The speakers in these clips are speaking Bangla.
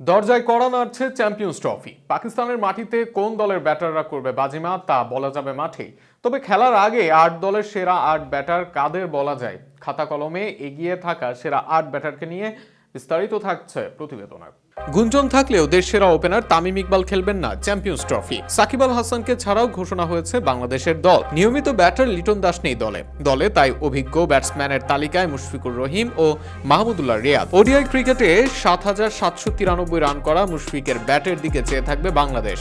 দরজায় কড়া নাড়ছে চ্যাম্পিয়ন্স ট্রফি। পাকিস্তানের মাটিতে কোন দলের ব্যাটাররা করবে বাজিমাত তা বলা যাবে মাঠেই। তবে খেলার আগে আট দলের সেরা আট ব্যাটার কাদের বলা যায়? খাতা কলমে এগিয়ে থাকা সেরা আট ব্যাটারকে নিয়ে বিস্তারিত থাকছে প্রতিবেদনে গুঞ্জন থাকলেও দেশ সেরা ওপেনার তামিম ইকবাল খেলবেন না চ্যাম্পিয়ন্স ট্রফি। সাকিব আল হাসানকে ছাড়াও ঘোষণা হয়েছে বাংলাদেশের দল। নিয়মিত ব্যাটার লিটন দাস নেই দলে। দলে তাই অভিজ্ঞ ব্যাটসম্যানের তালিকায় মুশফিকুর রহিম ও মাহমুদুল্লাহ রিয়াদ। ওডিআই ক্রিকেটে সাত হাজার সাতশো তিরানব্বই রান করা মুশফিকের ব্যাটের দিকে চেয়ে থাকবে বাংলাদেশ।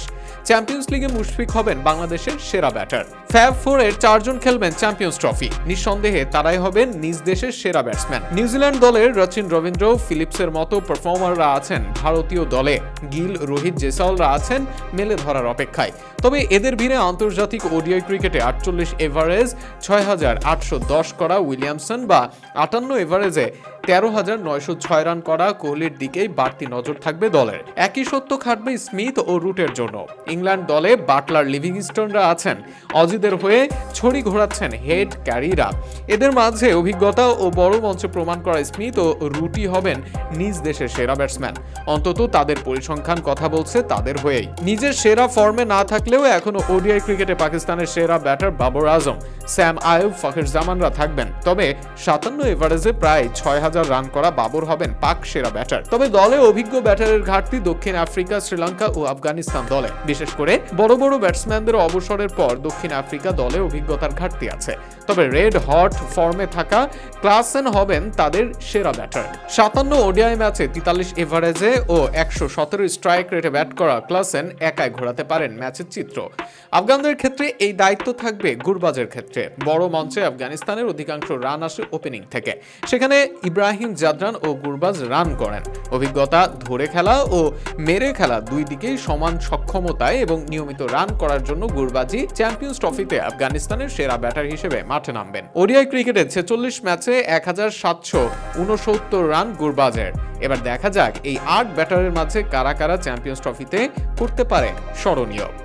চ্যাম্পিয়ন্স লিগে মুশফিক হবেন বাংলাদেশের সেরা ব্যাটার। ফ্যাব ফোরের চারজন খেলবেন চ্যাম্পিয়ন্স ট্রফি। নিঃসন্দেহে তারাই হবেন নিজ দেশের সেরা ব্যাটসম্যান। নিউজিল্যান্ড দলের রচিন রবীন্দ্র ফিলিপসের মতো পারফর্মাররা আছেন ভারতীয় দলে গিল, রোহিত জেসালরা আছেন মেলে ধরার অপেক্ষায়। তবে এদের ভিড়ে আন্তর্জাতিক ওডিআই ক্রিকেটে আটচল্লিশ এভারেজ, ছয় হাজার আটশো দশ করা উইলিয়ামসন বা আটান্ন এভারেজে তেরো হাজার নয়শো ছয় রান করা কোহলির দিকেই বাড়তি নজর থাকবে দলের। একই সত্য খাটবে স্মিথ ও রুটের জন্য। ইংল্যান্ড দলে বাটলার লিভিংস্টনরা আছেন। অজিদের হয়ে ছড়ি ঘোরাচ্ছেন হেড ক্যারিরা। এদের মাঝে অভিজ্ঞতা ও বড় মঞ্চে প্রমাণ করা স্মিথ ও রুটি হবেন নিজ দেশের সেরা ব্যাটসম্যান। অন্তত তাদের পরিসংখ্যান কথা বলছে তাদের হয়েই। নিজের সেরা ফর্মে না থাকলেও এখনও ওডিআই ক্রিকেটে পাকিস্তানের সেরা ব্যাটার বাবর আজম, স্যাম আয়ুব ফখর জামানরা থাকবেন। তবে সাতান্ন এভারেজে প্রায় ছয় হাজার রান করা বাবর হবেন পাক সেরা ব্যাটার। তবে দলে অভিজ্ঞ ব্যাটারের ঘাটতি দক্ষিণ আফ্রিকা, শ্রীলঙ্কা ও আফগানিস্তান দলে। বিশেষ করে বড় বড় ব্যাটসম্যানদের অবসরের পর দক্ষিণ আফ্রিকা দলে অভিজ্ঞতার ঘাটতি আছে। তবে রেড হট ফর্মে থাকা ক্লাসেন হবেন তাদের সেরা ব্যাটার। সাতান্ন ওডিআই ম্যাচে তেতাল্লিশ এভারেজে ও একশো সতেরো স্ট্রাইক রেটে ব্যাট করা ক্লাসেন একাই ঘোরাতে পারেন ম্যাচের চিত্র। আফগানদের ক্ষেত্রে এই দায়িত্ব থাকবে গুরবাজের ক্ষেত্রে। বড় মঞ্চে আফগানিস্তানের অধিকাংশ রান আসে ওপেনিং থেকে। সেখানে ইব্রাহিম জাদরান ও গুরবাজ রান করেন। অভিজ্ঞতা, ধরে খেলা ও মেরে খেলা দুই দিকেই সমান সক্ষমতায় এবং নিয়মিত রান করার জন্য গুরবাজি চ্যাম্পিয়ন্স ট্রফিতে আফগানিস্তানের সেরা ব্যাটার হিসেবে মাঠে নামবেন। ওডিআই ক্রিকেটে ছেচল্লিশ ম্যাচে এক হাজার সাতশো উনসত্তর রান গুরবাজের। এবার দেখা যাক এই আট ব্যাটারের মাঝে কারা কারা চ্যাম্পিয়ন্স ট্রফিতে করতে পারে স্মরণীয়।